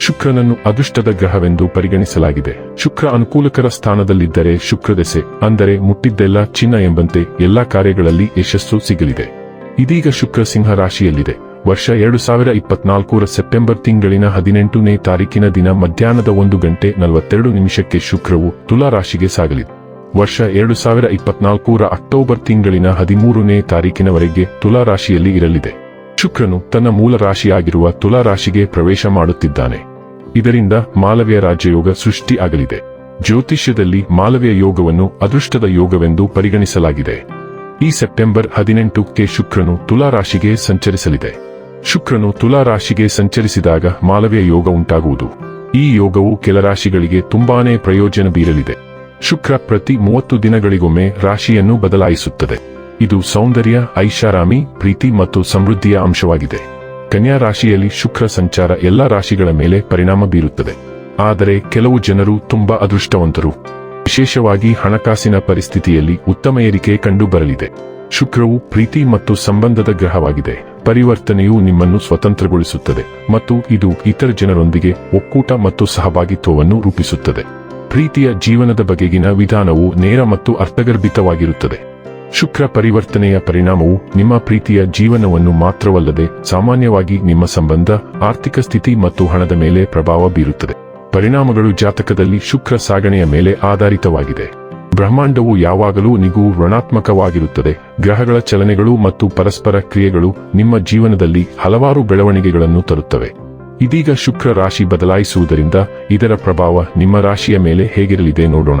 ಶುಕ್ರನನ್ನು ಅದೃಷ್ಟದ ಗ್ರಹವೆಂದು ಪರಿಗಣಿಸಲಾಗಿದೆ. ಶುಕ್ರ ಅನುಕೂಲಕರ ಸ್ಥಾನದಲ್ಲಿದ್ದರೆ ಶುಕ್ರದೆಸೆ, ಅಂದರೆ ಮುಟ್ಟಿದ್ದೆಲ್ಲ ಚಿನ್ನ ಎಂಬಂತೆ ಎಲ್ಲಾ ಕಾರ್ಯಗಳಲ್ಲಿ ಯಶಸ್ಸು ಸಿಗಲಿದೆ. ಇದೀಗ ಶುಕ್ರ ಸಿಂಹ ರಾಶಿಯಲ್ಲಿದೆ. ವರ್ಷ ಎರಡು ಸಾವಿರ ಇಪ್ಪತ್ನಾಲ್ಕರ ಸೆಪ್ಟೆಂಬರ್ ತಿಂಗಳಿನ ಹದಿನೆಂಟನೇ ತಾರೀಕಿನ ದಿನ ಮಧ್ಯಾಹ್ನದ ಒಂದು ಗಂಟೆ ನಲವತ್ತೆರಡು ನಿಮಿಷಕ್ಕೆ ಶುಕ್ರವು ತುಲಾ ರಾಶಿಗೆ ಸಾಗಲಿದೆ. ವರ್ಷ ಎರಡು ಸಾವಿರ ಇಪ್ಪತ್ನಾಲ್ಕರ ಅಕ್ಟೋಬರ್ ತಿಂಗಳಿನ ಹದಿಮೂರನೇ ತಾರೀಕಿನವರೆಗೆ ತುಲಾ ರಾಶಿಯಲ್ಲಿ ಇರಲಿದೆ. ಶುಕ್ರನು ತನ್ನ ಮೂಲ ರಾಶಿಯಾಗಿರುವ ತುಲಾ ರಾಶಿಗೆ ಪ್ರವೇಶ ಮಾಡುತ್ತಿದ್ದಾನೆ. ಇದರಿಂದ ಮಾಲವ್ಯ ರಾಜ್ಯಯೋಗ ಸೃಷ್ಟಿ ಆಗಲಿದೆ. ಜ್ಯೋತಿಷ್ಯದಲ್ಲಿ ಮಾಲವ್ಯ ಯೋಗವನ್ನು ಅದೃಷ್ಟದ ಯೋಗವೆಂದು ಪರಿಗಣಿಸಲಾಗಿದೆ. ಈ ಸೆಪ್ಟೆಂಬರ್ ಹದಿನೆಂಟಕ್ಕೆ ಶುಕ್ರನು ತುಲಾ ರಾಶಿಗೆ ಸಂಚರಿಸಲಿದೆ. ಶುಕ್ರನು ತುಲಾ ರಾಶಿಗೆ ಸಂಚರಿಸಿದಾಗ ಮಾಲವ್ಯ ಯೋಗ ಉಂಟಾಗುವುದು. ಈ ಯೋಗವು ಕೆಲ ರಾಶಿಗಳಿಗೆ ತುಂಬಾನೇ ಪ್ರಯೋಜನ ಬೀರಲಿದೆ. ಶುಕ್ರ ಪ್ರತಿ ಮೂವತ್ತು ದಿನಗಳಿಗೊಮ್ಮೆ ರಾಶಿಯನ್ನು ಬದಲಾಯಿಸುತ್ತದೆ. ಇದು ಸೌಂದರ್ಯ, ಐಷಾರಾಮಿ, ಪ್ರೀತಿ ಮತ್ತು ಸಮೃದ್ಧಿಯ ಅಂಶವಾಗಿದೆ. ಕನ್ಯಾ ರಾಶಿಯಲ್ಲಿ ಶುಕ್ರ ಸಂಚಾರ ಎಲ್ಲ ರಾಶಿಗಳ ಮೇಲೆ ಪರಿಣಾಮ ಬೀರುತ್ತದೆ. ಆದರೆ ಕೆಲವು ಜನರು ತುಂಬಾ ಅದೃಷ್ಟವಂತರು. ವಿಶೇಷವಾಗಿ ಹಣಕಾಸಿನ ಪರಿಸ್ಥಿತಿಯಲ್ಲಿ ಉತ್ತಮ ಏರಿಕೆ ಕಂಡುಬರಲಿದೆ. ಶುಕ್ರವು ಪ್ರೀತಿ ಮತ್ತು ಸಂಬಂಧದ ಗ್ರಹವಾಗಿದೆ. ಪರಿವರ್ತನೆಯು ನಿಮ್ಮನ್ನು ಸ್ವತಂತ್ರಗೊಳಿಸುತ್ತದೆ ಮತ್ತು ಇದು ಇತರ ಜನರೊಂದಿಗೆ ಒಕ್ಕೂಟ ಮತ್ತು ಸಹಭಾಗಿತ್ವವನ್ನು ರೂಪಿಸುತ್ತದೆ. ಪ್ರೀತಿಯ ಜೀವನದ ಬಗೆಗಿನ ವಿಧಾನವು ನೇರ ಮತ್ತು ಅರ್ಥಗರ್ಭಿತವಾಗಿರುತ್ತದೆ. ಶುಕ್ರ ಪರಿವರ್ತನೆಯ ಪರಿಣಾಮವು ನಿಮ್ಮ ಪ್ರೀತಿಯ ಜೀವನವನ್ನು ಮಾತ್ರವಲ್ಲದೆ ಸಾಮಾನ್ಯವಾಗಿ ನಿಮ್ಮ ಸಂಬಂಧ, ಆರ್ಥಿಕ ಸ್ಥಿತಿ ಮತ್ತು ಹಣದ ಮೇಲೆ ಪ್ರಭಾವ ಬೀರುತ್ತದೆ. ಪರಿಣಾಮಗಳು ಜಾತಕದಲ್ಲಿ ಶುಕ್ರ ಸಾಗಣೆಯ ಮೇಲೆ ಆಧಾರಿತವಾಗಿದೆ. ಬ್ರಹ್ಮಾಂಡವು ಯಾವಾಗಲೂ ನಿಗೂ ಋಣಾತ್ಮಕವಾಗಿರುತ್ತದೆ. ಗ್ರಹಗಳ ಚಲನೆಗಳು ಮತ್ತು ಪರಸ್ಪರ ಕ್ರಿಯೆಗಳು ನಿಮ್ಮ ಜೀವನದಲ್ಲಿ ಹಲವಾರು ಬೆಳವಣಿಗೆಗಳನ್ನು ತರುತ್ತವೆ. ಇದೀಗ ಶುಕ್ರ ರಾಶಿ ಬದಲಾಯಿಸುವುದರಿಂದ ಇದರ ಪ್ರಭಾವ ನಿಮ್ಮ ರಾಶಿಯ ಮೇಲೆ ಹೇಗಿರಲಿದೆ ನೋಡೋಣ.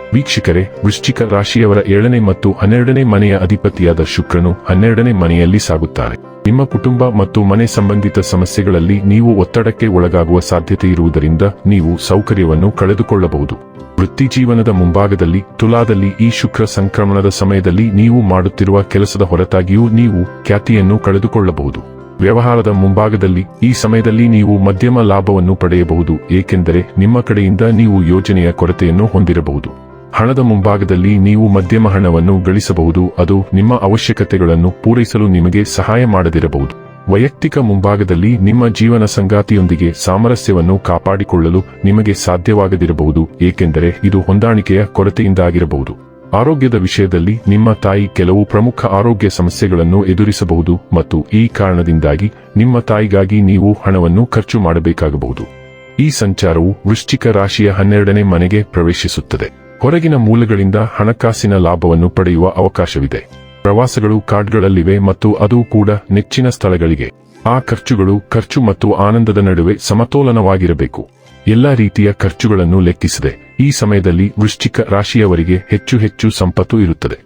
ವೀಕ್ಷಕರೇ, ವೃಶ್ಚಿಕ ರಾಶಿಯವರ ಏಳನೇ ಮತ್ತು ಹನ್ನೆರಡನೇ ಮನೆಯ ಅಧಿಪತಿಯಾದ ಶುಕ್ರನು ಹನ್ನೆರಡನೇ ಮನೆಯಲ್ಲಿ ಸಾಗುತ್ತಾರೆ. ನಿಮ್ಮ ಕುಟುಂಬ ಮತ್ತು ಮನೆ ಸಂಬಂಧಿತ ಸಮಸ್ಯೆಗಳಲ್ಲಿ ನೀವು ಒತ್ತಡಕ್ಕೆ ಒಳಗಾಗುವ ಸಾಧ್ಯತೆ ಇರುವುದರಿಂದ ನೀವು ಸೌಕರ್ಯವನ್ನು ಕಳೆದುಕೊಳ್ಳಬಹುದು. ವೃತ್ತಿ ಜೀವನದ ಮುಂಭಾಗದಲ್ಲಿ, ತುಲಾದಲ್ಲಿ ಈ ಶುಕ್ರ ಸಂಕ್ರಮಣದ ಸಮಯದಲ್ಲಿ ನೀವು ಮಾಡುತ್ತಿರುವ ಕೆಲಸದ ಹೊರತಾಗಿಯೂ ನೀವು ಖ್ಯಾತಿಯನ್ನು ಕಳೆದುಕೊಳ್ಳಬಹುದು. ವ್ಯವಹಾರದ ಮುಂಭಾಗದಲ್ಲಿ, ಈ ಸಮಯದಲ್ಲಿ ನೀವು ಮಧ್ಯಮ ಲಾಭವನ್ನು ಪಡೆಯಬಹುದು, ಏಕೆಂದರೆ ನಿಮ್ಮ ಕಡೆಯಿಂದ ನೀವು ಯೋಜನೆಯ ಕೊರತೆಯನ್ನು ಹೊಂದಿರಬಹುದು. ಹಣದ ಮುಂಭಾಗದಲ್ಲಿ ನೀವು ಮಧ್ಯಮ ಹಣವನ್ನು ಗಳಿಸಬಹುದು, ಅದು ನಿಮ್ಮ ಅವಶ್ಯಕತೆಗಳನ್ನು ಪೂರೈಸಲು ನಿಮಗೆ ಸಹಾಯ ಮಾಡದಿರಬಹುದು. ವೈಯಕ್ತಿಕ ಮುಂಭಾಗದಲ್ಲಿ ನಿಮ್ಮ ಜೀವನ ಸಂಗಾತಿಯೊಂದಿಗೆ ಸಾಮರಸ್ಯವನ್ನು ಕಾಪಾಡಿಕೊಳ್ಳಲು ನಿಮಗೆ ಸಾಧ್ಯವಾಗದಿರಬಹುದು, ಏಕೆಂದರೆ ಇದು ಹೊಂದಾಣಿಕೆಯ ಕೊರತೆಯಿಂದಾಗಿರಬಹುದು. ಆರೋಗ್ಯದ ವಿಷಯದಲ್ಲಿ ನಿಮ್ಮ ತಾಯಿ ಕೆಲವು ಪ್ರಮುಖ ಆರೋಗ್ಯ ಸಮಸ್ಯೆಗಳನ್ನು ಎದುರಿಸಬಹುದು ಮತ್ತು ಈ ಕಾರಣದಿಂದಾಗಿ ನಿಮ್ಮ ತಾಯಿಗಾಗಿ ನೀವು ಹಣವನ್ನು ಖರ್ಚು ಮಾಡಬೇಕಾಗಬಹುದು. ಈ ಸಂಚಾರವು ವೃಶ್ಚಿಕ ರಾಶಿಯ ಹನ್ನೆರಡನೇ ಮನೆಗೆ ಪ್ರವೇಶಿಸುತ್ತದೆ. ಹೊರಗಿನ ಮೂಲಗಳಿಂದ ಹಣಕಾಸಿನ ಲಾಭವನ್ನು ಪಡೆಯುವ ಅವಕಾಶವಿದೆ. ಪ್ರವಾಸಗಳು ಕಾರ್ಡ್ಗಳಲ್ಲಿವೆ ಮತ್ತು ಅದು ಕೂಡ ನೆಚ್ಚಿನ ಸ್ಥಳಗಳಿಗೆ. ಆ ಖರ್ಚುಗಳು ಖರ್ಚು ಮತ್ತು ಆನಂದದ ನಡುವೆ ಸಮತೋಲನವಾಗಿರಬೇಕು. ಎಲ್ಲಾ ರೀತಿಯ ಖರ್ಚುಗಳನ್ನು ಲೆಕ್ಕಿಸದೆ ಈ ಸಮಯದಲ್ಲಿ ವೃಶ್ಚಿಕ ರಾಶಿಯವರಿಗೆ ಹೆಚ್ಚು ಹೆಚ್ಚು ಸಂಪತ್ತು ಇರುತ್ತದೆ.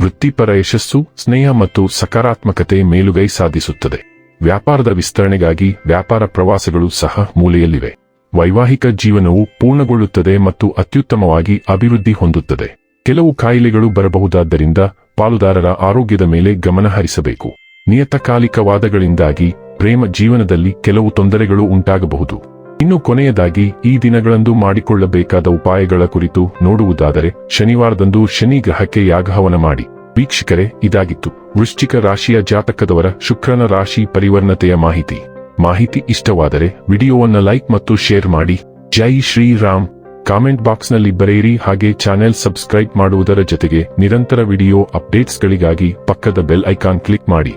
ವೃತ್ತಿಪರ ಯಶಸ್ಸು, ಸ್ನೇಹ ಮತ್ತು ಸಕಾರಾತ್ಮಕತೆ ಮೇಲುಗೈ ಸಾಧಿಸುತ್ತದೆ. ವ್ಯಾಪಾರದ ವಿಸ್ತರಣೆಗಾಗಿ ವ್ಯಾಪಾರ ಪ್ರವಾಸಗಳು ಸಹ ಮೂಲೆಯಲ್ಲಿವೆ. ವೈವಾಹಿಕ ಜೀವನವು ಪೂರ್ಣಗೊಳ್ಳುತ್ತದೆ ಮತ್ತು ಅತ್ಯುತ್ತಮವಾಗಿ ಅಭಿವೃದ್ಧಿ ಹೊಂದುತ್ತದೆ. ಕೆಲವು ಕಾಯಿಲೆಗಳು ಬರಬಹುದಾದ್ದರಿಂದ ಪಾಲುದಾರರ ಆರೋಗ್ಯದ ಮೇಲೆ ಗಮನ ಹರಿಸಬೇಕು. ನಿಯತಕಾಲಿಕವಾದಗಳಿಂದಾಗಿ ಪ್ರೇಮ ಜೀವನದಲ್ಲಿ ಕೆಲವು ತೊಂದರೆಗಳು ಉಂಟಾಗಬಹುದು. ಇನ್ನು ಕೊನೆಯದಾಗಿ, ಈ ದಿನಗಳಂದು ಮಾಡಿಕೊಳ್ಳಬೇಕಾದ ಉಪಾಯಗಳ ಕುರಿತು ನೋಡುವುದಾದರೆ, ಶನಿವಾರದಂದು ಶನಿ ಗ್ರಹಕ್ಕೆ ಯಾಗಹವನ ಮಾಡಿ. ವೀಕ್ಷಕರೇ, ಇದಾಗಿತ್ತು. ವೃಶ್ಚಿಕ ರಾಶಿಯ ಜಾತಕದವರ ಶುಕ್ರನ ರಾಶಿ ಪರಿವರ್ಣತೆಯ ಮಾಹಿತಿ. ಮಾಹಿತಿ ಇಷ್ಟವಾದರೆ ವಿಡಿಯೋವನ್ನು ಲೈಕ್ ಮತ್ತು ಶೇರ್ ಮಾಡಿ. ಜೈ ಶ್ರೀರಾಮ್ ಕಾಮೆಂಟ್ ಬಾಕ್ಸ್ನಲ್ಲಿ ಬರೆಯಿರಿ ಹಾಗೆ ಚಾನೆಲ್ ಸಬ್ಸ್ಕ್ರೈಬ್ ಮಾಡುವುದರ ಜೊತೆಗೆ ನಿರಂತರ ವಿಡಿಯೋ ಅಪ್ಡೇಟ್ಸ್ಗಳಿಗಾಗಿ ಪಕ್ಕದ ಬೆಲ್ ಐಕಾನ್ ಕ್ಲಿಕ್ ಮಾಡಿ.